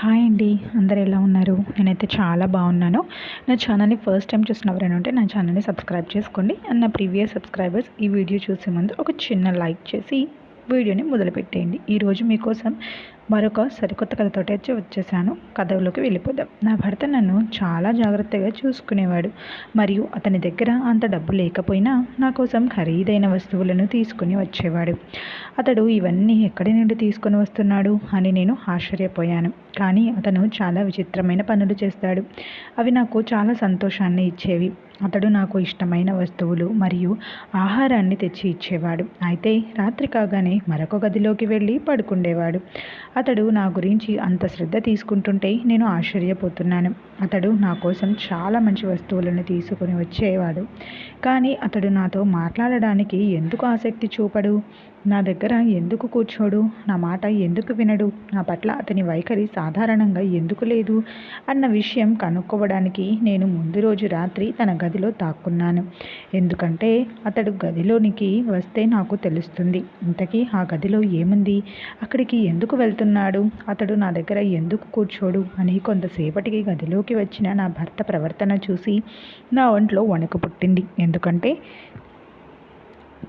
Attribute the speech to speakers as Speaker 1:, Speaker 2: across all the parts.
Speaker 1: Hi అండి అందరు ఎలా ఉన్నారు? నేనైతే చాలా బాగున్నాను. నా ఛానల్ని ఫస్ట్ టైం చూసినవరైనా ఉంటే నా ఛానల్ని సబ్స్క్రైబ్ చేసుకోండి. అండ్ నా ప్రీవియస్ సబ్స్క్రైబర్స్ ఈ వీడియో చూసే ముందు ఒక చిన్న లైక్ చేసి వీడియోని మొదలుపెట్టేయండి. ఈరోజు మీకోసం మరొక సరికొత్త కథతోటి వచ్చి వచ్చేసాను. కథలోకి వెళ్ళిపోదాం. నా భర్త నన్ను చాలా జాగ్రత్తగా చూసుకునేవాడు. మరియు అతని దగ్గర అంత డబ్బు లేకపోయినా నా కోసం ఖరీదైన వస్తువులను తీసుకుని వచ్చేవాడు. అతడు ఇవన్నీ ఎక్కడి నుండి తీసుకొని వస్తున్నాడు అని నేను ఆశ్చర్యపోయాను. కానీ అతను చాలా విచిత్రమైన పనులు చేస్తాడు. అవి నాకు చాలా సంతోషాన్ని ఇచ్చేవి. అతడు నాకు ఇష్టమైన వస్తువులు మరియు ఆహారాన్ని తెచ్చి ఇచ్చేవాడు. అయితే రాత్రి కాగానే మరొక గదిలోకి వెళ్ళి పడుకుండేవాడు. అతడు నా గురించి అంత శ్రద్ధ తీసుకుంటుంటే నేను ఆశ్చర్యపోతున్నాను. అతడు నా కోసం చాలా మంచి వస్తువులను తీసుకుని వచ్చేవాడు. కానీ అతడు నాతో మాట్లాడడానికి ఎందుకు ఆసక్తి చూపడు? నా దగ్గర ఎందుకు కూర్చోడు? నా మాట ఎందుకు వినడు? నా పట్ల అతని వైఖరి సాధారణంగా ఎందుకు లేదు? అన్న విషయం కనుక్కోవడానికి నేను ముందు రోజు రాత్రి తన గదిలో తాక్కున్నాను ఎందుకంటే అతడు గదిలోనికి వస్తే నాకు తెలుస్తుంది. ఇంతకీ ఆ గదిలో ఏముంది? అక్కడికి ఎందుకు వెళ్తున్నాను వెళ్తున్నాడు అతడు నా దగ్గర ఎందుకు కూర్చోడు? అని కొంతసేపటికి గదిలోకి వచ్చిన నా భర్త ప్రవర్తన చూసి నా ఒంట్లో వణుకు పుట్టింది. ఎందుకంటే?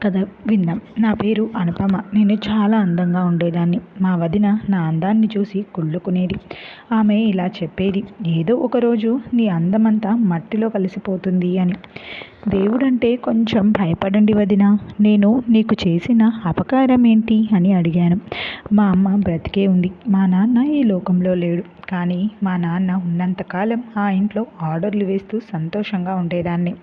Speaker 1: కథ విందాం. నా పేరు అనుపమ. నేను చాలా అందంగా ఉండేదాన్ని. మా వదిన నా అందాన్ని చూసి కుళ్ళుకునేది. ఆమె ఇలా చెప్పేది. ఏదో ఒకరోజు నీ అందమంతా మట్టిలో కలిసిపోతుంది అని. దేవుడంటే కొంచెం భయపడండి వదిన. నేను నీకు చేసిన అపకారం ఏంటి అని అడిగాను. మా అమ్మ బ్రతికే ఉంది. మా నాన్న ఈ లోకంలో లేడు. కానీ మా నాన్న ఉన్నంతకాలం ఆ ఇంట్లో ఆర్డర్లు వేస్తూ సంతోషంగా ఉండేదాన్ని.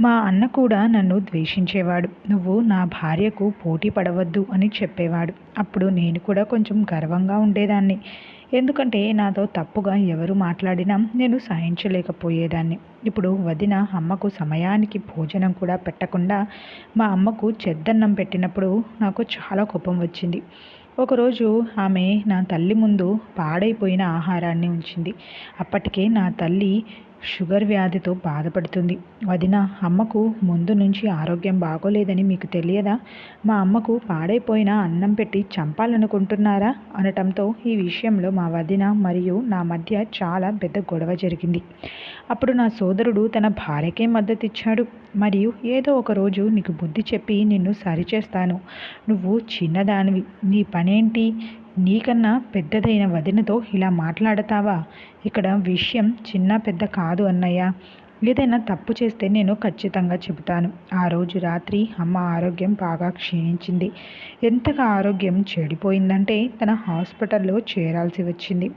Speaker 1: మా అన్న కూడా నన్ను ద్వేషించేవాడు. నువ్వు నా భార్యకు పోటీ పడవద్దు అని చెప్పేవాడు. అప్పుడు నేను కూడా కొంచెం గర్వంగా ఉండేదాన్ని. ఎందుకంటే నాతో తప్పుగా ఎవరు మాట్లాడినా నేను సహించలేకపోయేదాన్ని. ఇప్పుడు వదిన అమ్మకు సమయానికి భోజనం కూడా పెట్టకుండా మా అమ్మకు చెద్దన్నం పెట్టినప్పుడు నాకు చాలా కోపం వచ్చింది. ఒకరోజు ఆమె నా తల్లి ముందు పాడైపోయిన ఆహారాన్ని ఉంచింది. అప్పటికే నా తల్లి షుగర్ వ్యాధితో బాధపడుతుంది. వదిన అమ్మకు ముందు నుంచి ఆరోగ్యం బాగోలేదని మీకు తెలియదా? మా అమ్మకు పాడైపోయిన అన్నం పెట్టి చంపాలనుకుంటున్నారా? అనటంతో ఈ విషయంలో మా వదిన మరియు నా మధ్య చాలా పెద్ద గొడవ జరిగింది. అప్పుడు నా సోదరుడు తన భార్యకే మద్దతు ఇచ్చాడు మరియు ఏదో ఒక రోజు నీకు బుద్ధి చెప్పి నిన్ను సరిచేస్తాను. నువ్వు చిన్నదానివి. నీ పనేంటి? నీకన్నా పెద్దదైన వదినతో ఇలా మాట్లాడతావా? ఇక్కడ విషయం చిన్న పెద్ద కాదు అన్నయ్య. ఏదైనా తప్పు చేస్తే నేను ఖచ్చితంగా చెబుతాను. ఆ రోజు రాత్రి అమ్మ ఆరోగ్యం బాగా క్షీణించింది. ఎంతగా ఆరోగ్యం చెడిపోయిందంటే తన హాస్పిటల్లో చేరాల్సి వచ్చింది.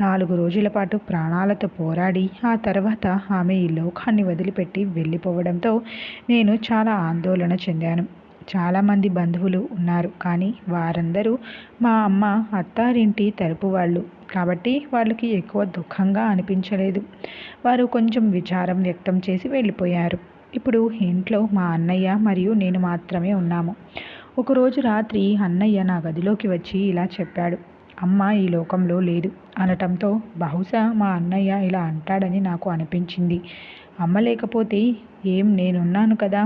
Speaker 1: నాలుగు రోజుల పాటు ప్రాణాలతో పోరాడి ఆ తర్వాత ఆమె ఈ లోకాన్ని వదిలిపెట్టి వెళ్ళిపోవడంతో నేను చాలా ఆందోళన చెందాను. చాలామంది బంధువులు ఉన్నారు. కానీ వారందరూ మా అమ్మ అత్తారింటి తరపు వాళ్ళు. కాబట్టి వాళ్ళకి ఎక్కువ దుఃఖంగా అనిపించలేదు. వారు కొంచెం విచారం వ్యక్తం చేసి వెళ్ళిపోయారు. ఇప్పుడు ఇంట్లో మా అన్నయ్య మరియు నేను మాత్రమే ఉన్నాము. ఒకరోజు రాత్రి అన్నయ్య నా గదిలోకి వచ్చి ఇలా చెప్పాడు. అమ్మ ఈ లోకంలో లేదు అనటంతో బహుశా మా అన్నయ్య ఇలా అంటాడని నాకు అనిపించింది. అమ్మ లేకపోతే ఏం నేనున్నాను కదా?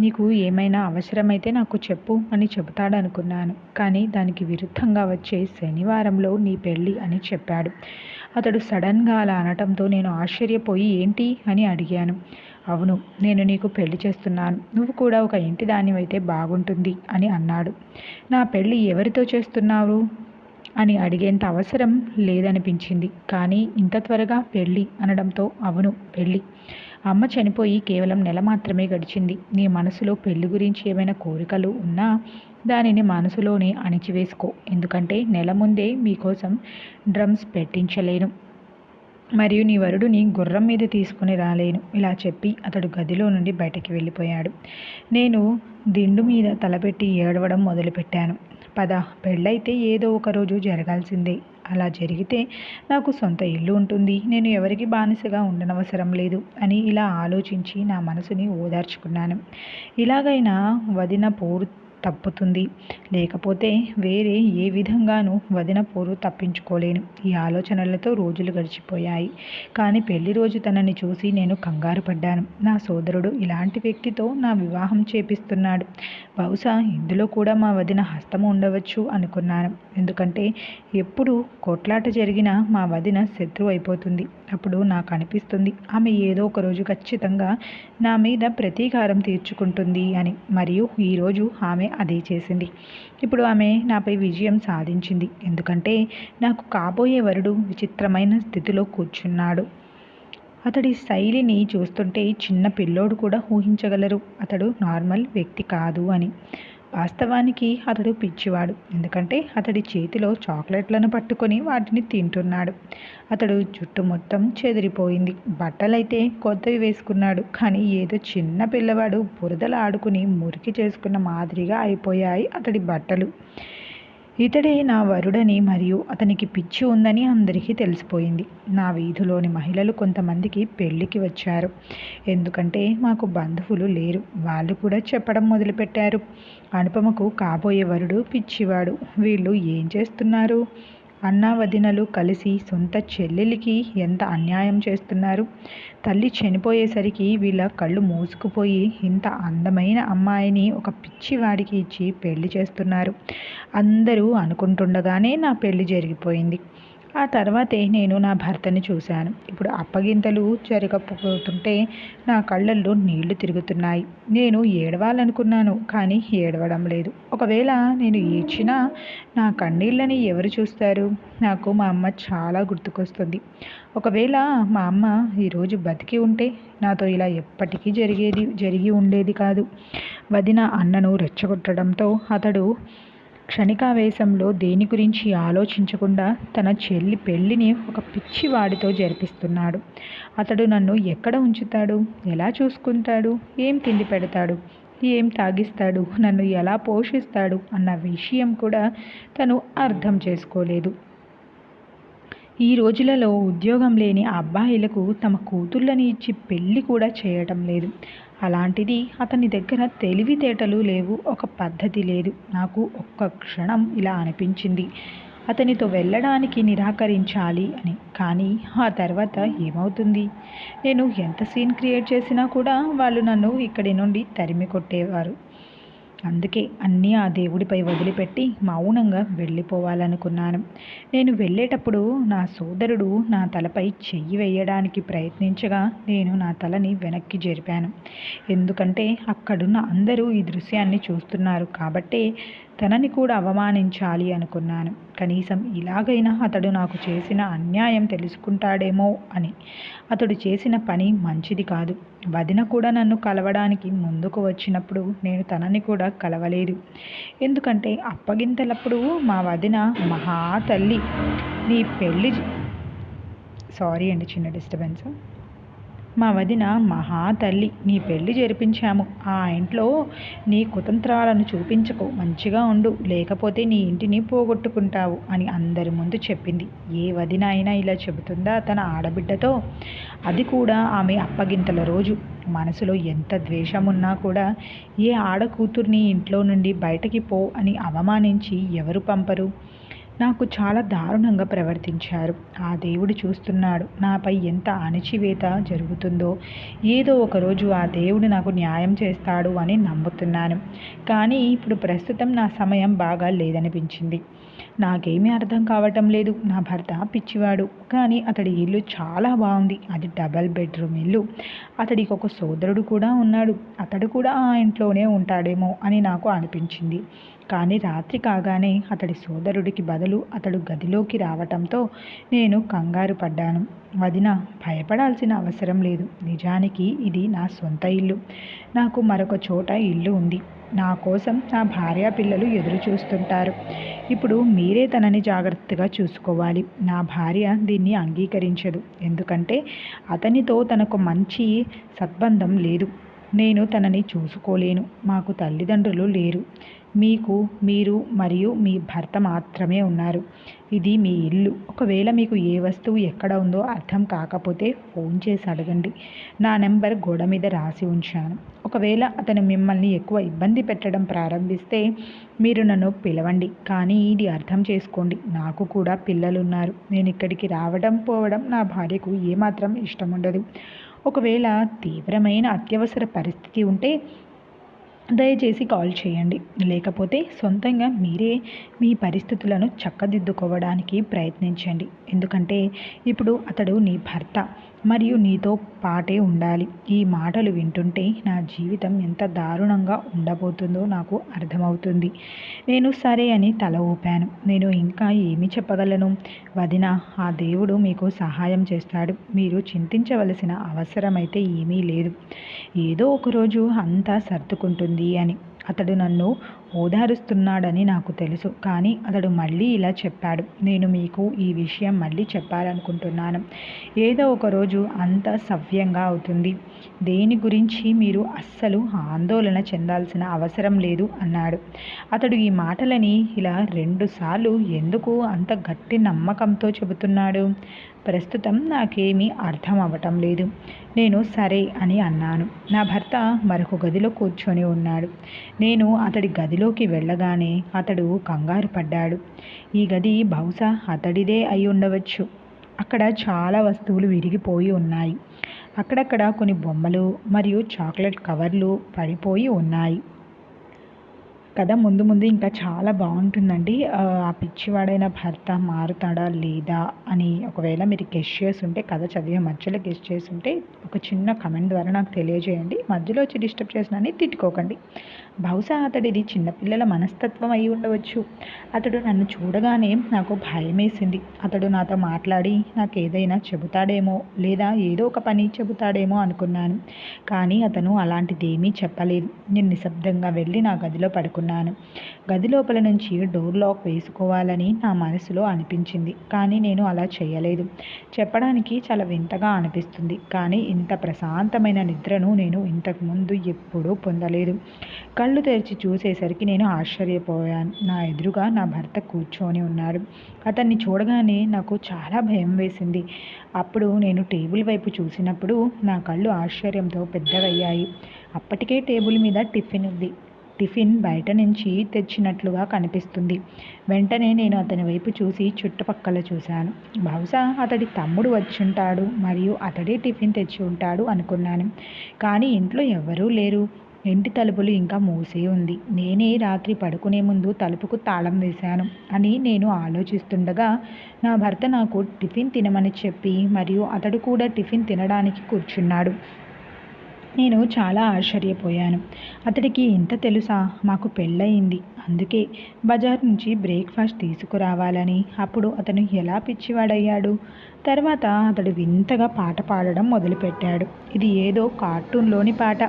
Speaker 1: నీకు ఏమైనా అవసరమైతే నాకు చెప్పు అని చెబుతాడనుకున్నాను. కానీ దానికి విరుద్ధంగా వచ్చే శనివారంలో నీ పెళ్ళి అని చెప్పాడు. అతడు సడన్గా అలా అనటంతో నేను ఆశ్చర్యపోయి ఏంటి? అని అడిగాను. అవును నేను నీకు పెళ్ళి చేస్తున్నాను. నువ్వు కూడా ఒక ఇంటి దానివైతే బాగుంటుంది అని అన్నాడు. నా పెళ్ళి ఎవరితో చేస్తున్నావు? అని అడిగేంత అవసరం లేదనిపించింది. కానీ ఇంత త్వరగా పెళ్ళి అనడంతో అవును పెళ్ళి. అమ్మ చనిపోయి కేవలం నెల మాత్రమే గడిచింది. నీ మనసులో పెళ్ళి గురించి ఏమైనా కోరికలు ఉన్నా దానిని మనసులోనే అణిచివేసుకో. ఎందుకంటే నెల ముందే మీకోసం డ్రమ్స్ పెట్టించలేను. మరియు నీ వరుడుని గుర్రం మీద తీసుకుని రాలేను. ఇలా చెప్పి అతడు గదిలో నుండి బయటకి వెళ్ళిపోయాడు. నేను దిండు మీద తలపెట్టి ఏడవడం మొదలుపెట్టాను. పద పెళ్ళైతే ఏదో ఒక రోజు జరగాల్సిందే. అలా జరిగితే నాకు సొంత ఇల్లు ఉంటుంది. నేను ఎవరికి బానిసగా ఉండనవసరం లేదు అని ఇలా ఆలోచించి నా మనసుని ఓదార్చుకున్నాను. ఇలాగైనా వదిన పోరు తప్పుతుంది. లేకపోతే వేరే ఏ విధంగానూ వదిన పోరు తప్పించుకోలేను. ఈ ఆలోచనలతో రోజులు గడిచిపోయాయి. కానీ పెళ్ళి రోజు తనని చూసి నేను కంగారు పడ్డాను. నా సోదరుడు ఇలాంటి వ్యక్తితో నా వివాహం చేపిస్తున్నాడు. బహుశా ఇందులో కూడా మా వదిన హస్తము ఉండవచ్చు అనుకున్నాను. ఎందుకంటే ఎప్పుడు కొట్లాట జరిగినా మా వదిన శత్రువు అయిపోతుంది. అప్పుడు నాకు అనిపిస్తుంది ఆమె ఏదో ఒక రోజు ఖచ్చితంగా నా మీద ప్రతీకారం తీర్చుకుంటుంది అని. మరియు ఈరోజు ఆమె అదే చేసింది. ఇప్పుడు ఆమె నాపై విజయం సాధించింది. ఎందుకంటే నాకు కాబోయే వరుడు విచిత్రమైన స్థితిలో కూర్చున్నాడు. అతడి శైలిని చూస్తుంటే చిన్న పిల్లోడు కూడా ఊహించగలరు. అతడు నార్మల్ వ్యక్తి కాదు అని. వాస్తవానికి అతడు పిచ్చివాడు. ఎందుకంటే అతడి చేతిలో చాక్లెట్లను పట్టుకొని వాటిని తింటున్నాడు. అతడు జుట్టు మొత్తం చెదిరిపోయింది. బట్టలైతే కొత్తవి వేసుకున్నాడు. కానీ ఏదో చిన్న పిల్లవాడు బురదలు ఆడుకుని మురికి చేసుకున్న మాదిరిగా అయిపోయాయి అతడి బట్టలు. ఇతడే నా వరుడని మరియు అతనికి పిచ్చి ఉందని అందరికీ తెలిసిపోయింది. నా వీధిలోని మహిళలు కొంతమందికి పెళ్ళికి వచ్చారు. ఎందుకంటే మాకు బంధువులు లేరు. వాళ్ళు కూడా చెప్పడం మొదలుపెట్టారు. అనుపమకు కాబోయే వరుడు పిచ్చివాడు. వీళ్ళు ఏం చేస్తున్నారు? అన్నావదినలు కలిసి సొంత చెల్లెలికి ఎంత అన్యాయం చేస్తున్నారు? తల్లి చనిపోయేసరికి వీళ్ళ కళ్ళు మూసుకుపోయి ఇంత అందమైన అమ్మాయిని ఒక పిచ్చివాడికి ఇచ్చి పెళ్ళి చేస్తున్నారు. అందరూ అనుకుంటుండగానే నా పెళ్ళి జరిగిపోయింది. ఆ తర్వాతే నేను నా భర్తని చూశాను. ఇప్పుడు అప్పగింతలు జరగకపోతుంటే నా కళ్ళల్లో నీళ్ళు తిరుగుతున్నాయి. నేను ఏడవాలనుకున్నాను కానీ ఏడవడం లేదు. ఒకవేళ నేను ఏడ్చినా నా కన్నీళ్ళని ఎవరు చూస్తారు? నాకు మా అమ్మ చాలా గుర్తుకొస్తుంది. ఒకవేళ మా అమ్మ ఈరోజు బతికి ఉంటే నాతో ఇలా ఎప్పటికీ జరిగేది జరిగి ఉండేది కాదు. వదిన అన్నను రెచ్చగొట్టడంతో అతడు క్షణికావేశంలో దేని గురించి ఆలోచించకుండా తన చెల్లి పెళ్ళిని ఒక పిచ్చివాడితో జరిపిస్తున్నాడు. అతడు నన్ను ఎక్కడ ఉంచుతాడు? ఎలా చూసుకుంటాడు? ఏం తిండి పెడతాడు? ఏం తాగిస్తాడు? నన్ను ఎలా పోషిస్తాడు? అన్న విషయం కూడా తను అర్థం చేసుకోలేదు. ఈ రోజులలో ఉద్యోగం లేని అబ్బాయిలకు తమ కూతుళ్ళని ఇచ్చి పెళ్ళి కూడా చేయటం లేదు. అలాంటిది అతని దగ్గర తెలివితేటలు లేవు ఒక పద్ధతి లేదు. నాకు ఒక్క క్షణం ఇలా అనిపించింది. అతనితో వెళ్ళడానికి నిరాకరించాలి అని. కానీ ఆ తర్వాత ఏమవుతుంది? నేను ఎంత సీన్ క్రియేట్ చేసినా కూడా వాళ్ళు నన్ను ఇక్కడి నుండి తరిమి కొట్టేవారు. అందుకే అన్నీ ఆ దేవుడిపై వదిలిపెట్టి మౌనంగా వెళ్ళిపోవాలనుకున్నాను. నేను వెళ్ళేటప్పుడు నా సోదరుడు నా తలపై చెయ్యి వేయడానికి ప్రయత్నించగా నేను నా తలని వెనక్కి జరిపాను. ఎందుకంటే అక్కడున్న అందరూ ఈ దృశ్యాన్ని చూస్తున్నారు కాబట్టి తనని కూడా అవమానించాలి అనుకున్నాను. కనీసం ఇలాగైనా అతడు నాకు చేసిన అన్యాయం తెలుసుకుంటాడేమో అని. అతడు చేసిన పని మంచిది కాదు. వదిన కూడా నన్ను కలవడానికి ముందుకు వచ్చినప్పుడు నేను తనని కూడా కలవలేదు. ఎందుకంటే అప్పగింతలప్పుడు మా వదిన మహా తల్లి. నీ పెళ్ళి సారీ అండి చిన్న డిస్టర్బెన్స్ మా వదిన మహా తల్లి నీ పెళ్ళి జరిపించాము. ఆ ఇంట్లో నీ కుతంత్రాలను చూపించకు మంచిగా ఉండు లేకపోతే నీ ఇంటిని పోగొట్టుకుంటావు అని అందరి ముందు చెప్పింది. ఏ వదిన అయినా ఇలా చెబుతుందా తన ఆడబిడ్డతో? అది కూడా ఆమె అప్పగింతల రోజు. మనసులో ఎంత ద్వేషం ఉన్నా కూడా ఏ ఆడ కూతుర్ని ఇంట్లో నుండి బయటకి పో అని అవమానించి ఎవరు పంపరు? నాకు చాలా దారుణంగా ప్రవర్తించారు. ఆ దేవుడు చూస్తున్నాడు నాపై ఎంత అణచివేత జరుగుతుందో. ఏదో ఒకరోజు ఆ దేవుడు నాకు న్యాయం చేస్తాడు అని నమ్ముతున్నాను. కానీ ఇప్పుడు ప్రస్తుతం నా సమయం బాగా లేదనిపించింది. నాకేమీ అర్థం కావటం లేదు. నా భర్త పిచ్చివాడు. కానీ అతడి ఇల్లు చాలా బాగుంది. అది డబల్ బెడ్రూమ్ ఇల్లు. అతడికి ఒక సోదరుడు కూడా ఉన్నాడు. అతడు కూడా ఆ ఇంట్లోనే ఉంటాడేమో అని నాకు అనిపించింది. కానీ రాత్రి కాగానే అతడి సోదరుడికి బదులు అతడు గదిలోకి రావటంతో నేను కంగారు పడ్డాను. వదిన భయపడాల్సిన అవసరం లేదు. నిజానికి ఇది నా సొంత ఇల్లు. నాకు మరొక చోట ఇల్లు ఉంది. నా కోసం నా భార్య పిల్లలు ఎదురు చూస్తుంటారు. ఇప్పుడు మీరే తనని జాగ్రత్తగా చూసుకోవాలి. నా భార్య దీన్ని అంగీకరించదు. ఎందుకంటే అతనితో తనకు మంచి సద్బంధం లేదు. నేను తనని చూసుకోలేను. మాకు తల్లిదండ్రులు లేరు. మీకు మీరు మరియు మీ భర్త మాత్రమే ఉన్నారు. ఇది మీ ఇల్లు. ఒకవేళ మీకు ఏ వస్తువు ఎక్కడ ఉందో అర్థం కాకపోతే ఫోన్ చేసి అడగండి. నా నెంబర్ గోడ మీద రాసి ఉంచాను. ఒకవేళ అతను మిమ్మల్ని ఎక్కువ ఇబ్బంది పెట్టడం ప్రారంభిస్తే మీరు నన్ను పిలవండి. కానీ ఇది అర్థం చేసుకోండి. నాకు కూడా పిల్లలున్నారు. నేను ఇక్కడికి రావడం పోవడం నా భార్యకు ఏమాత్రం ఇష్టం ఉండదు. ఒకవేళ తీవ్రమైన అత్యవసర పరిస్థితి ఉంటే దయచేసి కాల్ చేయండి. లేకపోతే సొంతంగా మీరే మీ పరిస్థితులను చక్కదిద్దుకోవడానికి ప్రయత్నించండి. ఎందుకంటే ఇప్పుడు అతడు నీ భర్త. మరియు నీతో పాటే ఉండాలి. ఈ మాటలు వింటుంటే నా జీవితం ఎంత దారుణంగా ఉండబోతుందో నాకు అర్థమవుతుంది. నేను సరే అని తల ఊపాను. నేను ఇంకా ఏమి చెప్పగలను? వదిన ఆ దేవుడు మీకు సహాయం చేస్తాడు. మీరు చింతించవలసిన అవసరమైతే ఏమీ లేదు. ఏదో ఒకరోజు అంతా సర్దుకుంటుంది అని. అతడు నన్ను ఓదారుస్తున్నాడని నాకు తెలుసు. కానీ అతడు మళ్ళీ ఇలా చెప్పాడు. నేను మీకు ఈ విషయం మళ్ళీ చెప్పాలనుకుంటున్నాను. ఏదో ఒక రోజు అంత సవ్యంగా అవుతుంది. దేని గురించి మీరు అస్సలు ఆందోళన చెందాల్సిన అవసరం లేదు అన్నాడు. అతడు ఈ మాటలని ఇలా రెండుసార్లు ఎందుకు అంత గట్టి నమ్మకంతో చెబుతున్నాడు? ప్రస్తుతం నాకేమీ అర్థం అవ్వటం లేదు. నేను సరే అని అన్నాను. నా భర్త మరొక గదిలో కూర్చొని ఉన్నాడు. నేను అతడి గదిలో గదిలోకి వెళ్ళగానే అతడు కంగారు పడ్డాడు. ఈ గది బహుశా అతడిదే అయి ఉండవచ్చు. అక్కడ చాలా వస్తువులు విరిగిపోయి ఉన్నాయి. అక్కడక్కడ కొన్ని బొమ్మలు మరియు చాక్లెట్ కవర్లు పడిపోయి ఉన్నాయి. కథ ముందు ముందు ఇంకా చాలా బాగుంటుందండి. ఆ పిచ్చివాడైన భర్త మారుతాడా లేదా అని ఒకవేళ మీరు గెస్ట్ చేసి ఉంటే కథ చదివే మధ్యలో గెస్ట్ చేసి ఉంటే ఒక చిన్న కమెంట్ ద్వారా నాకు తెలియజేయండి. మధ్యలో వచ్చి డిస్టర్బ్ చేసినని తిట్టుకోకండి. బహుశా అతడిది చిన్నపిల్లల మనస్తత్వం అయి ఉండవచ్చు. అతడు నన్ను చూడగానే నాకు భయం వేసింది అతడు నాతో మాట్లాడి నాకు ఏదైనా చెబుతాడేమో లేదా ఏదో ఒక పని చెబుతాడేమో అనుకున్నాను. కానీ అతను అలాంటిదేమీ చెప్పలేదు. నేను నిశ్శబ్దంగా వెళ్ళి నా గదిలో పడుకున్నాను. గది లోపల నుంచి డోర్ లాక్ వేసుకోవాలని నా మనసులో అనిపించింది. కానీ నేను అలా చేయలేదు. చెప్పడానికి చాలా వింతగా అనిపిస్తుంది. కానీ ఇంత ప్రశాంతమైన నిద్రను నేను ఇంతకుముందు ఎప్పుడూ పొందలేదు. కళ్ళు తెరిచి చూసేసరికి నేను ఆశ్చర్యపోయాను. నా ఎదురుగా నా భర్త కూర్చొని ఉన్నాడు అతన్ని చూడగానే నాకు చాలా భయం వేసింది. అప్పుడు నేను టేబుల్ వైపు చూసినప్పుడు నా కళ్ళు ఆశ్చర్యంతో పెద్దవయ్యాయి. అప్పటికే టేబుల్ మీద టిఫిన్ ఉంది. టిఫిన్ బయట నుంచి తెచ్చినట్లుగా కనిపిస్తుంది. వెంటనే నేను అతని వైపు చూసి చుట్టుపక్కల చూశాను. బహుశా అతడి తమ్ముడు వచ్చుంటాడు మరియు అతడే టిఫిన్ తెచ్చి ఉంటాడు అనుకున్నాను. కానీ ఇంట్లో ఎవరూ లేరు. ఇంటి తలుపులు ఇంకా మూసే ఉంది. నేనే రాత్రి పడుకునే ముందు తలుపుకు తాళం వేశాను అని నేను ఆలోచిస్తుండగా నా భర్త నాకు టిఫిన్ తినమని చెప్పి మరియు అతడు కూడా టిఫిన్ తినడానికి కూర్చున్నాడు. నేను చాలా ఆశ్చర్యపోయాను. అతడికి ఇంత తెలుసా? మాకు పెళ్ళయింది. అందుకే బజార్ నుంచి బ్రేక్ఫాస్ట్ తీసుకురావాలని. అప్పుడు అతను ఎలా పిచ్చివాడయ్యాడు? తర్వాత అతడు వింతగా పాట పాడడం మొదలుపెట్టాడు. ఇది ఏదో కార్టూన్లోని పాట.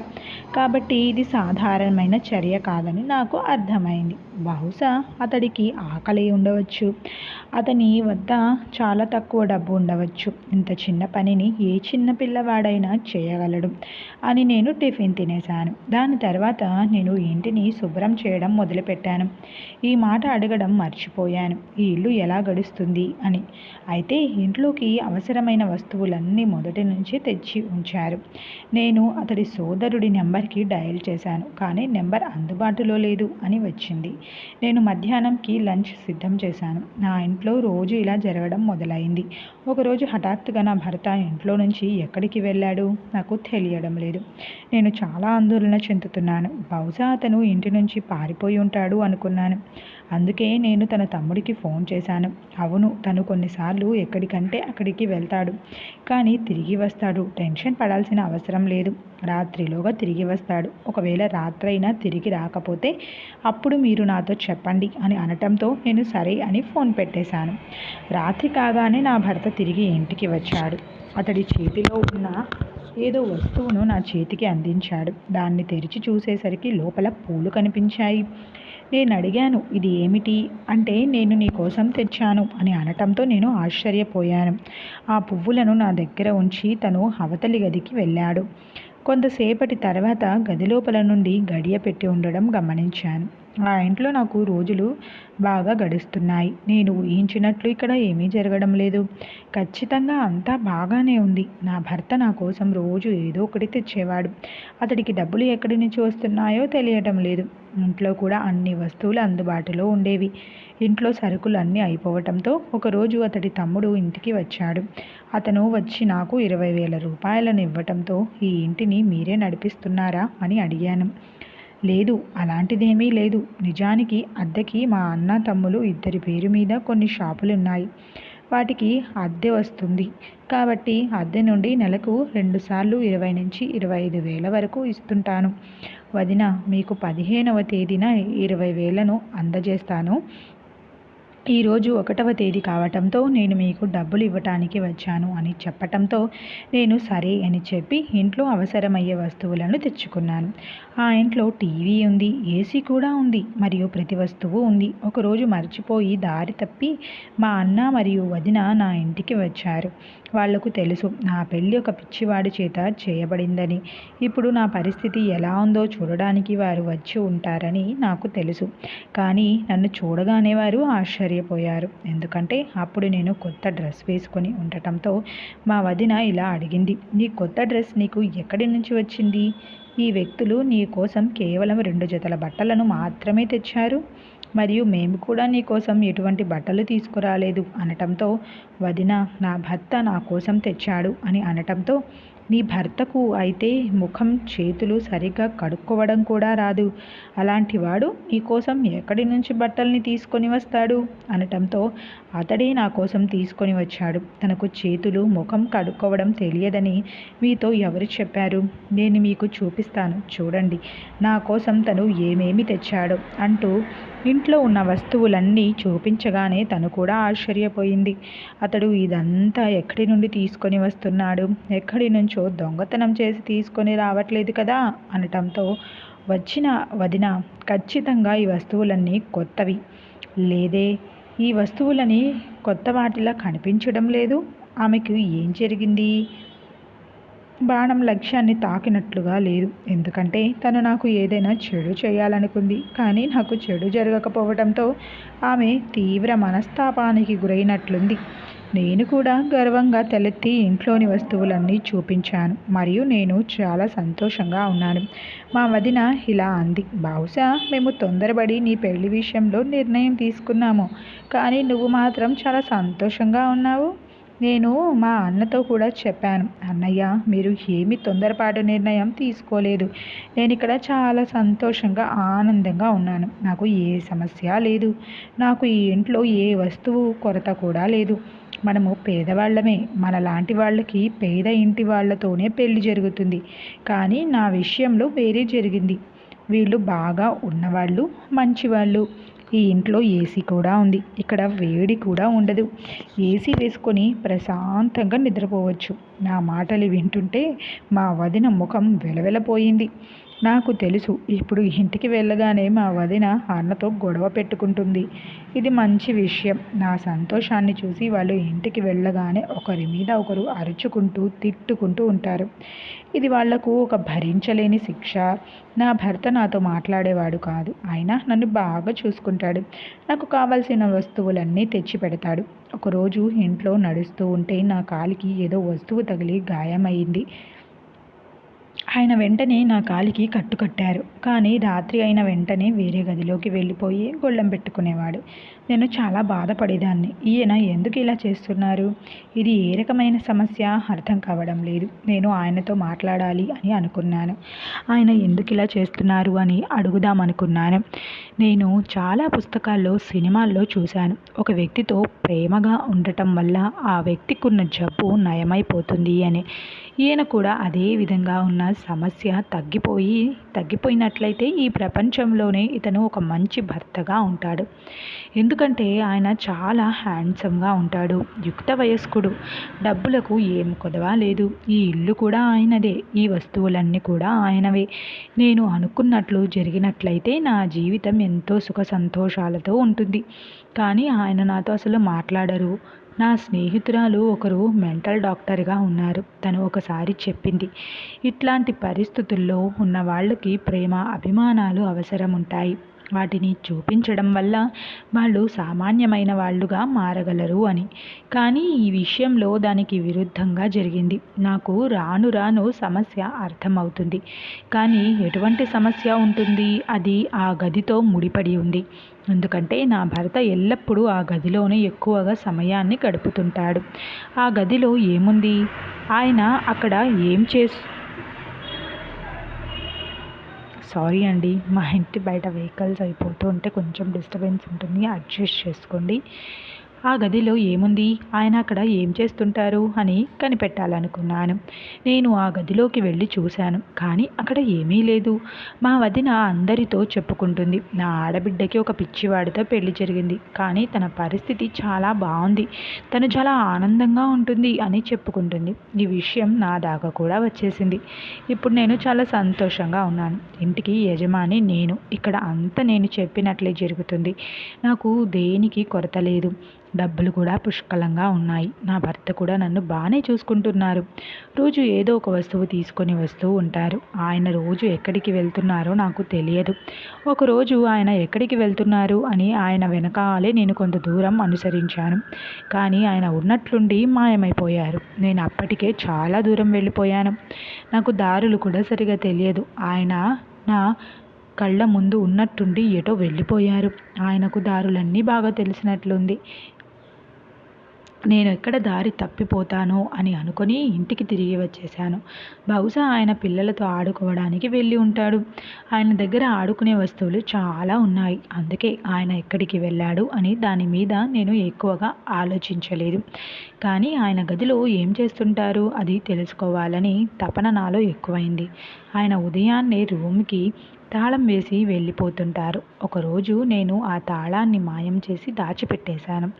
Speaker 1: కాబట్టి ఇది సాధారణమైన చర్య కాదని నాకు అర్థమైంది. బహుశా అతడికి ఆకలి ఉండవచ్చు. అతని వద్ద చాలా తక్కువ డబ్బు ఉండవచ్చు. ఇంత చిన్న పనిని ఏ చిన్న పిల్లవాడైనా చేయగలడు అని నేను టిఫిన్ తినేశాను. దాని తర్వాత నేను ఇంటిని శుభ్రం చేయడం మొదలుపెట్టాను. ఈ మాట అడగడం మర్చిపోయాను. ఈ ఇల్లు ఎలా గడుస్తుంది అని. అయితే ఇంట్లోకి అవసరమైన వస్తువులన్నీ మొదటి నుంచి తెచ్చి ఉంచారు. నేను అతడి సోదరుడి నెంబర్కి డయల్ చేశాను. కానీ నెంబర్ అందుబాటులో లేదు అని వచ్చింది. నేను మధ్యాహ్నంకి లంచ్ సిద్ధం చేశాను. నా ఇంట్లో రోజు ఇలా జరగడం మొదలైంది. ఒకరోజు హఠాత్తుగా నా భర్త ఇంట్లో నుంచి ఎక్కడికి వెళ్ళాడు? నాకు తెలియడం లేదు. నేను చాలా ఆందోళన చెందుతున్నాను. బహుశా అతను ఇంటి నుంచి పారిపోయి ఉంటాడు అనుకున్నాను. అందుకే నేను తన తమ్ముడికి ఫోన్ చేశాను. అవును తను కొన్నిసార్లు ఎక్కడికంటే అక్కడికి వెళ్తాడు. కానీ తిరిగి వస్తాడు. టెన్షన్ పడాల్సిన అవసరం లేదు. రాత్రిలోగా తిరిగి వస్తాడు. ఒకవేళ రాత్రైనా తిరిగి రాకపోతే అప్పుడు మీరు నాతో చెప్పండి అని అనటంతో నేను సరే అని ఫోన్ పెట్టేశాను. రాత్రి కాగానే నా భర్త తిరిగి ఇంటికి వచ్చాడు. అతడి చేతిలో ఉన్న ఏదో వస్తువును నా చేతికి అందించాడు. దాన్ని తెరిచి చూసేసరికి లోపల పూలు కనిపించాయి. నేను అడిగాను ఇది ఏమిటి? అంటే నేను నీ కోసం తెచ్చాను అని అనటంతో నేను ఆశ్చర్యపోయాను. ఆ పువ్వులను నా దగ్గర ఉంచి తను అవతలి గదికి వెళ్ళాడు. కొంతసేపటి తర్వాత గది లోపల నుండి గడియ పెట్టి ఉండడం గమనించాను. ఆ ఇంట్లో నాకు రోజులు బాగా గడుస్తున్నాయి. నేను ఊహించినట్లు ఇక్కడ ఏమీ జరగడం లేదు. ఖచ్చితంగా అంతా బాగానే ఉంది. నా భర్త నా కోసం రోజు ఏదో ఒకటి తెచ్చేవాడు. అతడికి డబ్బులు ఎక్కడి నుంచి వస్తున్నాయో తెలియటం లేదు. ఇంట్లో కూడా అన్ని వస్తువులు అందుబాటులో ఉండేవి. ఇంట్లో సరుకులు అన్నీ అయిపోవటంతో ఒకరోజు అతడి తమ్ముడు ఇంటికి వచ్చాడు. అతను వచ్చి నాకు ఇరవై వేల రూపాయలను ఇవ్వటంతో ఈ ఇంటిని మీరే నడిపిస్తున్నారా? అని అడిగాను. లేదు అలాంటిదేమీ లేదు. నిజానికి అద్దెకి మా అన్న తమ్ములు ఇద్దరి పేరు మీద కొన్ని షాపులు ఉన్నాయి వాటికి అద్దె వస్తుంది. కాబట్టి అద్దె నుండి నెలకు రెండుసార్లు ఇరవై నుంచి ఇరవై ఐదు వేల వరకు ఇస్తుంటాను. వదిన మీకు పదిహేనవ తేదీన ఇరవై వేలను అందజేస్తాను. ఈరోజు ఒకటవ తేదీ కావటంతో నేను మీకు డబ్బులు ఇవ్వటానికి వచ్చాను అని చెప్పటంతో నేను సరే అని చెప్పి ఇంట్లో అవసరమయ్యే వస్తువులను తెచ్చుకున్నాను. ఆ ఇంట్లో టీవీ ఉంది ఏసీ కూడా ఉంది మరియు ప్రతి వస్తువు ఉంది. ఒకరోజు మర్చిపోయి దారి తప్పి మా అన్న మరియు వదిన నా ఇంటికి వచ్చారు. వాళ్ళకు తెలుసు నా పెళ్ళి ఒక పిచ్చివాడి చేత చేయబడిందని. ఇప్పుడు నా పరిస్థితి ఎలా ఉందో చూడడానికి వారు వచ్చి ఉంటారని నాకు తెలుసు. కానీ నన్ను చూడగానే వారు ఆశ్చర్యపోయారు. ఎందుకంటే అప్పుడు నేను కొత్త డ్రెస్ వేసుకొని ఉండటంతో మా వదిన ఇలా అడిగింది నీ కొత్త డ్రెస్ నీకు ఎక్కడి నుంచి వచ్చింది? ఈ వ్యక్తులు నీ కోసం కేవలం రెండు జతల బట్టలను మాత్రమే తెచ్చారు. మరియు మేము కూడా నీ కోసం ఎటువంటి బట్టలు తీసుకురాలేదు అనటంతో వదిన నా భర్త నా కోసం తెచ్చాడు అని అనటంతో నీ భర్తకు అయితే ముఖం చేతులు సరిగ్గా కడుక్కోవడం కూడా రాదు. అలాంటి వాడు నీకోసం ఎక్కడి నుంచి బట్టల్ని తీసుకొని వస్తాడు? అనటంతో అతడే నా కోసం తీసుకొని వచ్చాడు. తనకు చేతులు ముఖం కడుక్కోవడం తెలియదని మీతో ఎవరు చెప్పారు? నేను మీకు చూపిస్తాను. చూడండి. నా కోసం తను ఏమేమి తెచ్చాడో? అంటూ ఇంట్లో ఉన్న వస్తువులన్నీ చూపించగానే తను కూడా ఆశ్చర్యపోయింది. అతడు ఇదంతా ఎక్కడి నుండి తీసుకొని వస్తున్నాడు? ఎక్కడి నుంచో దొంగతనం చేసి తీసుకొని రావట్లేదు కదా? అనటంతో వచ్చిన వదిన ఖచ్చితంగా ఈ వస్తువులన్నీ కొత్తవి. లేదే ఈ వస్తువులని కొత్త వాటిలా కనిపించడం లేదు. ఆమెకు ఏం జరిగింది? బాణం లక్ష్యాన్ని తాకినట్లుగా లేదు. ఎందుకంటే తను నాకు ఏదైనా చెడు చేయాలనుకుంది. కానీ నాకు చెడు జరగకపోవడంతో ఆమె తీవ్ర మనస్తాపానికి గురైనట్లుంది. నేను కూడా గర్వంగా తలెత్తి ఇంట్లోని వస్తువులన్నీ చూపించాను. మరియు నేను చాలా సంతోషంగా ఉన్నాను. మా వదిన ఇలా అంది. బహుశా మేము తొందరపడి నీ పెళ్ళి విషయంలో నిర్ణయం తీసుకున్నాము. కానీ నువ్వు మాత్రం చాలా సంతోషంగా ఉన్నావు. నేను మా అన్నతో కూడా చెప్పాను. అన్నయ్య మీరు ఏమి తొందరపాటు నిర్ణయం తీసుకోలేదు. నేను ఇక్కడ చాలా సంతోషంగా ఆనందంగా ఉన్నాను. నాకు ఏ సమస్య లేదు. నాకు ఈ ఇంట్లో ఏ వస్తువు కొరత కూడా లేదు. మనము పేదవాళ్ళమే మనలాంటి వాళ్ళకి పేద ఇంటి వాళ్ళతోనే పెళ్ళి జరుగుతుంది. కానీ నా విషయంలో వేరే జరిగింది. వీళ్ళు బాగా ఉన్నవాళ్ళు మంచివాళ్ళు. ఈ ఇంట్లో ఏసీ కూడా ఉంది. ఇక్కడ వేడి కూడా ఉండదు. ఏసీ వేసుకొని ప్రశాంతంగా నిద్రపోవచ్చు. నా మాటలు వింటుంటే మా వదిన ముఖం వెలవెలపోయింది. నాకు తెలుసు. ఇప్పుడు ఇంటికి వెళ్ళగానే మా వదిన అన్నతో గొడవ పెట్టుకుంటుంది. ఇది మంచి విషయం. నా సంతోషాన్ని చూసి వాళ్ళు ఇంటికి వెళ్ళగానే ఒకరి మీద ఒకరు అరుచుకుంటూ తిట్టుకుంటూ ఉంటారు. ఇది వాళ్ళకు ఒక భరించలేని శిక్ష. నా భర్త నాతో మాట్లాడేవాడు కాదు. అయినా నన్ను బాగా చూసుకుంటాడు. నాకు కావాల్సిన వస్తువులన్నీ తెచ్చి పెడతాడు. ఒకరోజు ఇంట్లో నడుస్తూ ఉంటే నా కాలికి ఏదో వస్తువు తగిలి గాయమైంది. ఆయన వెంటనే నా కాలికి కట్టు కట్టారు. కానీ రాత్రి అయిన వెంటనే వేరే గదిలోకి వెళ్ళిపోయి గొళ్ళెం పెట్టుకునేవాడు. నేను చాలా బాధపడేదాన్ని. ఈయన ఎందుకు ఇలా చేస్తున్నారు? ఇది ఏ రకమైన సమస్య? అర్థం కావడం లేదు. నేను ఆయనతో మాట్లాడాలి అని అనుకున్నాను. ఆయన ఎందుకు ఇలా చేస్తున్నారు అని అడుగుదామనుకున్నాను నేను చాలా పుస్తకాల్లో సినిమాల్లో చూశాను. ఒక వ్యక్తితో ప్రేమగా ఉండటం వల్ల ఆ వ్యక్తికి ఉన్న జబ్బు నయమైపోతుంది అని ఈయన కూడా అదే విధంగా ఉన్న సమస్య తగ్గిపోయి తగ్గిపోయినట్లయితే ఈ ప్రపంచంలోనే ఇతను ఒక మంచి భర్తగా ఉంటాడు. ఎందుకంటే ఆయన చాలా హ్యాండ్సమ్గా ఉంటాడు. యుక్త వయస్కుడు. డబ్బులకు ఏం కొదవా లేదు. ఈ ఇల్లు కూడా ఆయనదే. ఈ వస్తువులన్నీ కూడా ఆయనవే. నేను అనుకున్నట్లు జరిగినట్లయితే నా జీవితం ఎంతో సుఖ సంతోషాలతో ఉంటుంది. కానీ ఆయన నాతో అసలు మాట్లాడరు. నా స్నేహితురాలు ఒకరు మెంటల్ డాక్టర్గా ఉన్నారు. తను ఒకసారి చెప్పింది ఇట్లాంటి పరిస్థితుల్లో ఉన్న వాళ్ళకి ప్రేమ అభిమానాలు అవసరం ఉంటాయి వాటిని చూపించడం వల్ల వాళ్ళు సామాన్యమైన వాళ్ళుగా మారగలరు అని. కానీ ఈ విషయంలో దానికి విరుద్ధంగా జరిగింది. నాకు రాను రాను సమస్య అర్థమవుతుంది. కానీ ఎటువంటి సమస్య ఉంటుంది? అది ఆ గదితో ముడిపడి ఉంది. ఎందుకంటే నా భర్త ఎల్లప్పుడూ ఆ గదిలోనే ఎక్కువగా సమయాన్ని గడుపుతుంటాడు. ఆ గదిలో ఏముంది? ఆయన అక్కడ ఏం చేస్తు సారీ అండి. మా ఇంటి బయట వెహికల్స్ అయిపోతూ ఉంటే కొంచెం డిస్టర్బెన్స్ ఉంటుంది. అడ్జస్ట్ చేసుకోండి. ఆ గదిలో ఏముంది? ఆయన అక్కడ ఏం చేస్తుంటారు? అని కనిపెట్టాలనుకున్నాను. నేను ఆ గదిలోకి వెళ్ళి చూశాను. కానీ అక్కడ ఏమీ లేదు. మా వదిన అందరితో చెప్పుకుంటుంది. నా ఆడబిడ్డకి ఒక పిచ్చివాడితో పెళ్ళి జరిగింది. కానీ తన పరిస్థితి చాలా బాగుంది. తను చాలా ఆనందంగా ఉంటుంది అని చెప్పుకుంటుంది. ఈ విషయం నా దాకా కూడా వచ్చేసింది. ఇప్పుడు నేను చాలా సంతోషంగా ఉన్నాను. ఇంటికి యజమాని నేను. ఇక్కడ అంతా నేను చెప్పినట్లే జరుగుతుంది. నాకు దేనికి కొరత లేదు. డబ్బులు కూడా పుష్కలంగా ఉన్నాయి. నా భర్త కూడా నన్ను బాగానే చూసుకుంటున్నారు. రోజు ఏదో ఒక వస్తువు తీసుకొని వస్తూ ఉంటారు. ఆయన రోజు ఎక్కడికి వెళ్తున్నారో నాకు తెలియదు. ఒకరోజు ఆయన ఎక్కడికి వెళ్తున్నారు అని ఆయన వెనకాలే నేను కొంత దూరం అనుసరించాను. కానీ ఆయన ఉన్నట్లుండి మాయమైపోయారు. నేను అప్పటికే చాలా దూరం వెళ్ళిపోయాను. నాకు దారులు కూడా సరిగా తెలియదు. ఆయన నా కళ్ళ ముందు ఉన్నట్టుండి ఎటో వెళ్ళిపోయారు. ఆయనకు దారులన్నీ బాగా తెలిసినట్లుంది. నేను ఎక్కడ దారి తప్పిపోతానో అని అనుకొని ఇంటికి తిరిగి వచ్చేసాను బహుశా ఆయన పిల్లలతో ఆడుకోవడానికి వెళ్ళి ఉంటాడు. ఆయన దగ్గర ఆడుకునే వస్తువులు చాలా ఉన్నాయి. అందుకే ఆయన ఎక్కడికి వెళ్ళాడు అని దాని మీద నేను ఎక్కువగా ఆలోచించలేదు. కానీ ఆయన గదిలో ఏం చేస్తుంటారు అది తెలుసుకోవాలని తపన నాలో ఎక్కువైంది. ఆయన ఉదయాన్నే రూమ్కి తాళం వేసి వెళ్ళిపోతుంటారు. ఒకరోజు నేను ఆ తాళాన్ని మాయం చేసి దాచిపెట్టేశాను.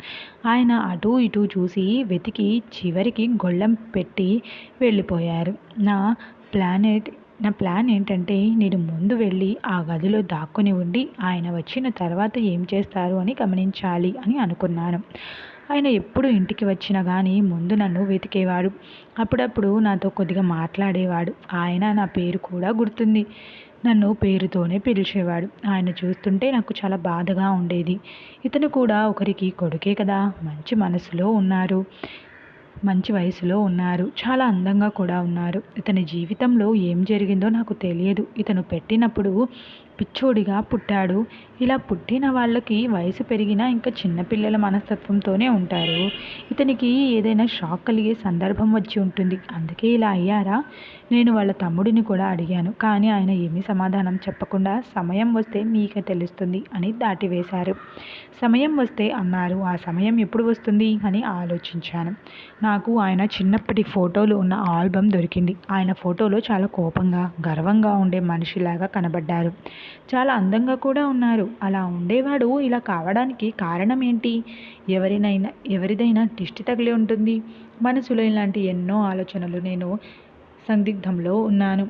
Speaker 1: ఆయన అటూ ఇటూ చూసి వెతికి చివరికి గొళ్ళెం పెట్టి వెళ్ళిపోయారు. నా ప్లానెట్ నా ప్లాన్ ఏంటంటే నేను ముందు వెళ్ళి ఆ గదిలో దాక్కుని ఉండి ఆయన వచ్చిన తర్వాత ఏం చేస్తారు అని గమనించాలి అని అనుకున్నాను. ఆయన ఎప్పుడు ఇంటికి వచ్చినా కానీ ముందు నన్ను వెతికేవాడు. అప్పుడప్పుడు నాతో కొద్దిగా మాట్లాడేవాడు. ఆయన నా పేరు కూడా గుర్తుంది. నన్ను పేరుతోనే పిలిచేవాడు. ఆయన చూస్తుంటే నాకు చాలా బాధగా ఉండేది. ఇతను కూడా ఒకరికి కొడుకే కదా మంచి మనసులో ఉన్నారు మంచి వయసులో ఉన్నారు చాలా అందంగా కూడా ఉన్నారు. ఇతని జీవితంలో ఏం జరిగిందో నాకు తెలియదు. ఇతను పెట్టినప్పుడు పిచ్చోడిగా పుట్టాడు. ఇలా పుట్టిన వాళ్ళకి వయసు పెరిగినా ఇంకా చిన్నపిల్లల మనస్తత్వంతోనే ఉంటారు. ఇతనికి ఏదైనా షాక్ కలిగే సందర్భం వచ్చి ఉంటుంది. అందుకే ఇలా అయ్యారా? నేను వాళ్ళ తమ్ముడిని కూడా అడిగాను. కానీ ఆయన ఏమీ సమాధానం చెప్పకుండా సమయం వస్తే మీకే తెలుస్తుంది అని దాటివేశారు. సమయం వస్తే అన్నారు. ఆ సమయం ఎప్పుడు వస్తుంది? అని ఆలోచించాను. నాకు ఆయన చిన్నప్పటి ఫోటోలు ఉన్న ఆల్బమ్ దొరికింది. ఆయన ఫోటోలో చాలా కోపంగా గర్వంగా ఉండే మనిషిలాగా కనబడ్డారు. చాలా అందంగా కూడా ఉన్నారు. అలా ఉండేవాడు ఇలా కావడానికి కారణం ఏంటి ఎవరినైనా ఎవరిదైనా దిష్టి తగిలి ఉంటుంది. మనసులో ఇలాంటి ఎన్నో ఆలోచనలు నేను సందిగ్ధంలో ఉన్నాను.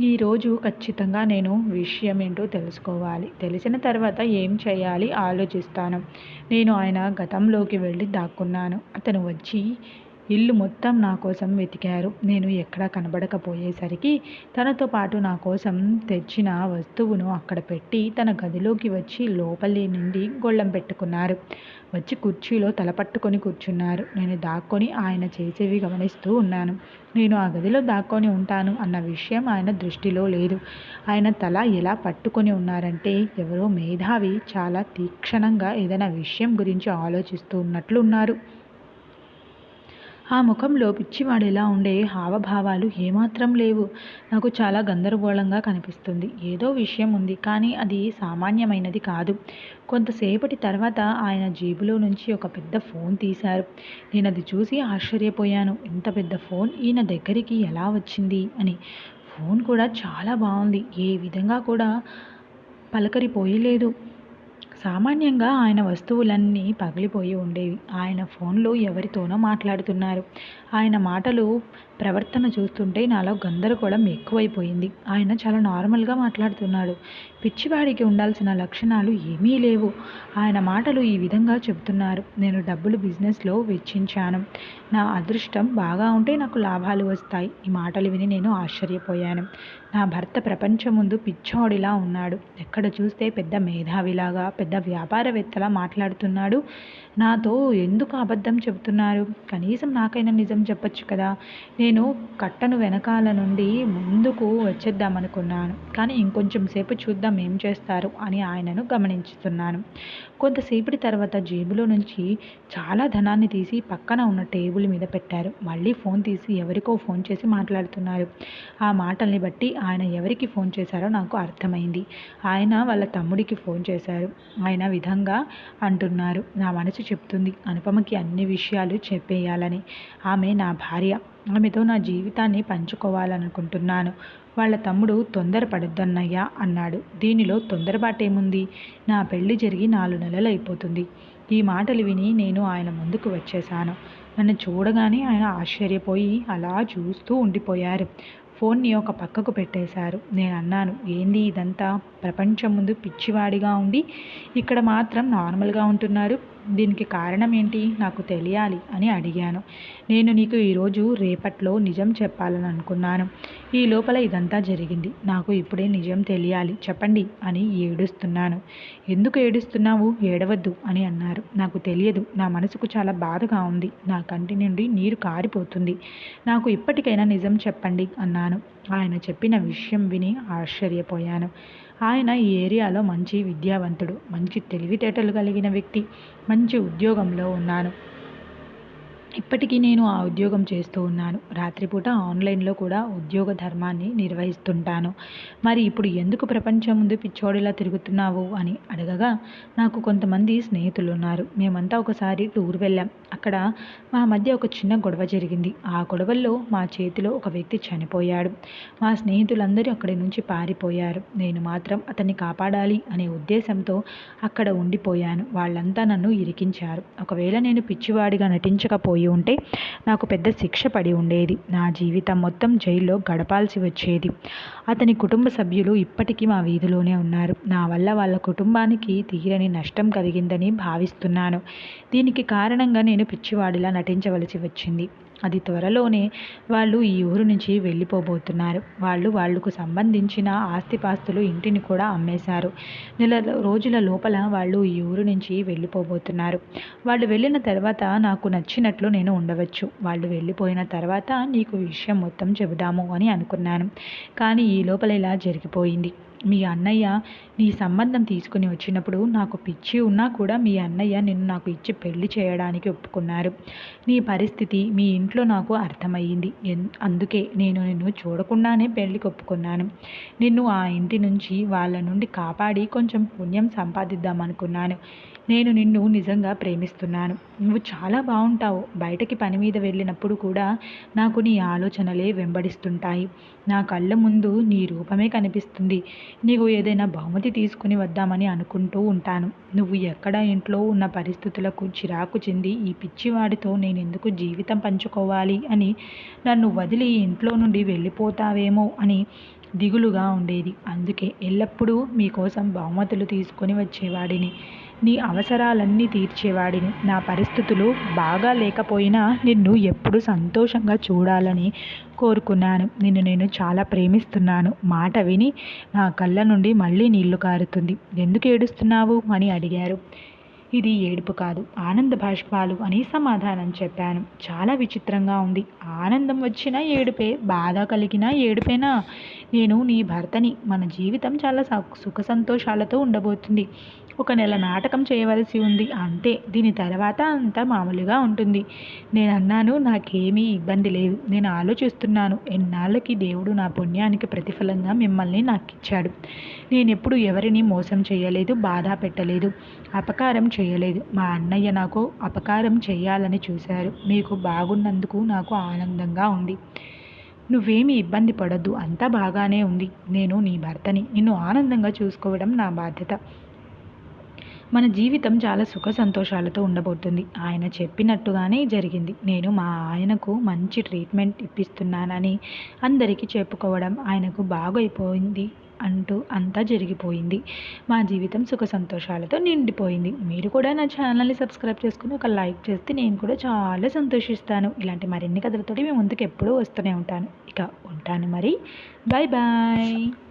Speaker 1: ఈరోజు ఖచ్చితంగా నేను విషయం ఏంటో తెలుసుకోవాలి. తెలిసిన తర్వాత ఏం చేయాలి ఆలోచిస్తాను. నేను ఆయన గతంలోకి వెళ్ళి దాక్కున్నాను. అతను వచ్చి ఇల్లు మొత్తం నా కోసం వెతికారు. నేను ఎక్కడా కనబడకపోయేసరికి తనతో పాటు నా కోసం తెచ్చిన వస్తువును అక్కడ పెట్టి తన గదిలోకి వచ్చి లోపలి నుండి గొళ్ళం పెట్టుకున్నారు. వచ్చి కుర్చీలో తల పట్టుకొని కూర్చున్నారు. నేను దాక్కొని ఆయన చేసేవి గమనిస్తూ ఉన్నాను. నేను ఆ గదిలో దాక్కొని ఉంటాను అన్న విషయం ఆయన దృష్టిలో లేదు. ఆయన తల ఎలా పట్టుకొని ఉన్నారంటే ఎవరో మేధావి చాలా తీక్షణంగా ఏదైనా విషయం గురించి ఆలోచిస్తూ ఉన్నట్లు ఉన్నారు ఆ ముఖంలో పిచ్చివాడేలా ఉండే హావభావాలు ఏమాత్రం లేవు. నాకు చాలా గందరగోళంగా కనిపిస్తుంది. ఏదో విషయం ఉంది కానీ అది సామాన్యమైనది కాదు. కొంతసేపటి తర్వాత ఆయన జేబులో నుంచి ఒక పెద్ద ఫోన్ తీశారు. నేను అది చూసి ఆశ్చర్యపోయాను. ఇంత పెద్ద ఫోన్ ఈయన దగ్గరికి ఎలా వచ్చింది అని. ఫోన్ కూడా చాలా బాగుంది. ఏ విధంగా కూడా పలకరిపోయలేదు. సామాన్యంగా ఆయన వస్తువులన్నీ పగిలిపోయి ఉండేవి. ఆయన ఫోన్లో ఎవరితోనో మాట్లాడుతున్నారు. ఆయన మాటలు ప్రవర్తన చూస్తుంటే నాలో గందరగోళం ఎక్కువైపోయింది. ఆయన చాలా నార్మల్గా మాట్లాడుతున్నాడు. పిచ్చివాడికి ఉండాల్సిన లక్షణాలు ఏమీ లేవు. ఆయన మాటలు ఈ విధంగా చెబుతున్నారు. నేను డబ్బులు బిజినెస్లో వెచ్చించాను. నా అదృష్టం బాగా ఉంటే నాకు లాభాలు వస్తాయి. ఈ మాటలు విని నేను ఆశ్చర్యపోయాను. నా భర్త ప్రపంచం ముందు పిచ్చోడిలా ఉన్నాడు. ఎక్కడ చూస్తే పెద్ద మేధావిలాగా పెద్ద వ్యాపారవేత్తలా మాట్లాడుతున్నాడు. నాతో ఎందుకు అబద్ధం చెబుతున్నారు? కనీసం నాకైనా నిజం చెప్పచ్చు కదా? నేను కట్టను వెనకాల నుండి ముందుకు వచ్చేద్దామనుకున్నాను. కానీ ఇంకొంచెం సేపు చూద్దాం ఏం చేస్తారు అని ఆయనను గమనించుతున్నాను. కొంతసేపటి తర్వాత జేబులో నుంచి చాలా ధనాన్ని తీసి పక్కన ఉన్న టేబుల్ మీద పెట్టారు. మళ్ళీ ఫోన్ తీసి ఎవరికో ఫోన్ చేసి మాట్లాడుతున్నారు. ఆ మాటల్ని బట్టి ఆయన ఎవరికి ఫోన్ చేశారో నాకు అర్థమైంది. ఆయన వాళ్ళ తమ్ముడికి ఫోన్ చేశారు. ఆయన విధంగా అంటున్నారు. నా మనసు చెప్తుంది. అనుపమకి అన్ని విషయాలు చెప్పేయాలని. ఆమె నా భార్య. ఆమెతో నా జీవితాన్ని పంచుకోవాలనుకుంటున్నాను. వాళ్ళ తమ్ముడు తొందరపడొద్దన్నయ్యా అన్నాడు. దీనిలో తొందరపాటేముంది? నా పెళ్ళి జరిగి నాలుగు నెలలు అయిపోతుంది ఈ మాటలు విని నేను ఆయన ముందుకు వచ్చేశాను. నన్ను చూడగానే ఆయన ఆశ్చర్యపోయి అలా చూస్తూ ఉండిపోయారు. ఫోన్ని ఒక పక్కకు పెట్టేశారు. నేను అన్నాను ఏంది ఇదంతా? ప్రపంచం ముందు పిచ్చివాడిగా ఉండి ఇక్కడ మాత్రం నార్మల్గా ఉంటున్నారు. దీనికి కారణం ఏంటి? నాకు తెలియాలి అని అడిగాను. నేను నీకు ఈరోజు రేపట్లో నిజం చెప్పాలని అనుకున్నాను. ఈ లోపల ఇదంతా జరిగింది. నాకు ఇప్పుడే నిజం తెలియాలి. చెప్పండి అని ఏడుస్తున్నాను. ఎందుకు ఏడుస్తున్నావు? ఏడవద్దు అని అన్నారు. నాకు తెలియదు. నా మనసుకు చాలా బాధగా ఉంది. నా కంటి నుండి నీరు కారిపోతుంది. నాకు ఇప్పటికైనా నిజం చెప్పండి అన్నాను ఆయన చెప్పిన విషయం విని ఆశ్చర్యపోయాను. ఆయన ఈ ఏరియాలో మంచి విద్యావంతుడు మంచి తెలివితేటలు కలిగిన వ్యక్తి మంచి ఉద్యోగంలో ఉన్నాను. ఇప్పటికీ నేను ఆ ఉద్యోగం చేస్తూ ఉన్నాను. రాత్రిపూట ఆన్లైన్లో కూడా ఉద్యోగ ధర్మాన్ని నిర్వహిస్తుంటాను. మరి ఇప్పుడు ఎందుకు ప్రపంచం ముందు పిచ్చోడిలా తిరుగుతున్నావు అని అడగగా నాకు కొంతమంది స్నేహితులు ఉన్నారు మేమంతా ఒకసారి టూర్ వెళ్ళాం. అక్కడ మా మధ్య ఒక చిన్న గొడవ జరిగింది. ఆ గొడవల్లో మా చేతిలో ఒక వ్యక్తి చనిపోయాడు. మా స్నేహితులందరూ అక్కడి నుంచి పారిపోయారు. నేను మాత్రం అతన్ని కాపాడాలి అనే ఉద్దేశంతో అక్కడ ఉండిపోయాను. వాళ్ళంతా నన్ను ఇరికించారు. ఒకవేళ నేను పిచ్చివాడిగా నటించకపోయి ఉంటే నాకు పెద్ద శిక్ష పడి ఉండేది. నా జీవితం మొత్తం జైల్లో గడపాల్సి వచ్చేది. అతని కుటుంబ సభ్యులు ఇప్పటికీ మా వీధిలోనే ఉన్నారు. నా వల్ల వాళ్ళ కుటుంబానికి తీరని నష్టం కలిగిందని భావిస్తున్నాను. దీనికి కారణంగా నేను పిచ్చివాడిలా నటించవలసి వచ్చింది. అది త్వరలోనే వాళ్ళు ఈ ఊరు నుంచి వెళ్ళిపోబోతున్నారు. వాళ్ళు వాళ్ళకు సంబంధించిన ఆస్తిపాస్తులు ఇంటిని కూడా అమ్మేశారు. నెల రోజుల లోపల వాళ్ళు ఈ ఊరు నుంచి వెళ్ళిపోబోతున్నారు. వాళ్ళు వెళ్ళిన తర్వాత నాకు నచ్చినట్లు నేను ఉండవచ్చు. వాళ్ళు వెళ్ళిపోయిన తర్వాత నీకు విషయం మొత్తం చెబుదాము అని అనుకున్నాను. కానీ ఈ లోపల ఇలా జరిగిపోయింది. మీ అన్నయ్య నీ సంబంధం తీసుకుని వచ్చినప్పుడు నాకు పిచ్చి ఉన్నా కూడా మీ అన్నయ్య నిన్ను నాకు ఇచ్చి పెళ్ళి చేయడానికి ఒప్పుకున్నారు. నీ పరిస్థితి మీ ఇంట్లో నాకు అర్థమయ్యింది. అందుకే నేను నిన్ను చూడకుండానే పెళ్ళికి ఒప్పుకున్నాను. నిన్ను ఆ ఇంటి నుంచి వాళ్ళ నుండి కాపాడి కొంచెం పుణ్యం సంపాదిద్దామనుకున్నాను. నేను నిన్ను నిజంగా ప్రేమిస్తున్నాను. నువ్వు చాలా బాగుంటావు బయటకి పని మీద వెళ్ళినప్పుడు కూడా నాకు నీ ఆలోచనలే వెంబడిస్తుంటాయి. నా కళ్ళ ముందు నీ రూపమే కనిపిస్తుంది. నీకు ఏదైనా బహుమతి తీసుకుని వద్దామని అనుకుంటూ ఉంటాను. నువ్వు ఎక్కడ ఇంట్లో ఉన్న పరిస్థితులకు చిరాకు చెంది ఈ పిచ్చివాడితో నేను ఎందుకు జీవితం పంచుకోవాలి అని నన్ను వదిలి ఇంట్లో నుండి వెళ్ళిపోతావేమో అని దిగులుగా ఉండేది. అందుకే ఎల్లప్పుడూ మీకోసం బహుమతులు తీసుకొని వచ్చేవాడిని. నీ అవసరాలన్నీ తీర్చేవాడిని. నా పరిస్థితులు బాగా లేకపోయినా నిన్ను ఎప్పుడు సంతోషంగా చూడాలని కోరుకున్నాను. నిన్ను నేను చాలా ప్రేమిస్తున్నాను. మాట విని నా కళ్ళ నుండి మళ్ళీ నీళ్ళు కారుతుంది. ఎందుకు ఏడుస్తున్నావు? అని అడిగారు. ఇది ఏడుపు కాదు. ఆనంద భాష్పాలు అని సమాధానం చెప్పాను. చాలా విచిత్రంగా ఉంది. ఆనందం వచ్చినా ఏడుపే బాధ కలిగినా ఏడుపేనా? నేను నీ భర్తని మన జీవితం చాలా సుఖ సంతోషాలతో ఉండబోతుంది. ఒక నెల నాటకం చేయవలసి ఉంది. అంతే దీని తర్వాత అంతా మామూలుగా ఉంటుంది. నేను అన్నాను నాకేమీ ఇబ్బంది లేదు. నేను ఆలోచిస్తున్నాను. ఎన్నాళ్ళకి దేవుడు నా పుణ్యానికి ప్రతిఫలంగా మిమ్మల్ని నాకు ఇచ్చాడు నేను ఎప్పుడు ఎవరిని మోసం చేయలేదు బాధ పెట్టలేదు అపకారం చేయలేదు. మా అన్నయ్య నాకు అపకారం చేయాలని చూశారు. మీకు బాగున్నందుకు నాకు ఆనందంగా ఉంది. నువ్వేమి ఇబ్బంది పడద్దు. అంతా బాగానే ఉంది. నేను నీ భర్తని. నిన్ను ఆనందంగా చూసుకోవడం నా బాధ్యత. మన జీవితం చాలా సుఖ సంతోషాలతో ఉండబోతుంది. ఆయన చెప్పినట్టుగానే జరిగింది. నేను మా ఆయనకు మంచి ట్రీట్మెంట్ ఇప్పిస్తున్నానని అందరికీ చెప్పుకోవడం ఆయనకు బాగైపోయింది అంటూ అంతా జరిగిపోయింది. మా జీవితం సుఖ సంతోషాలతో నిండిపోయింది. మీరు కూడా నా ఛానల్ని సబ్స్క్రైబ్ చేసుకుని ఒక లైక్ చేస్తే నేను కూడా చాలా సంతోషిస్తాను. ఇలాంటి మరిన్ని కథలతోటి మేము ముందుకు ఎప్పుడూ వస్తూనే ఉంటాను. ఇక ఉంటాను మరి. Bye bye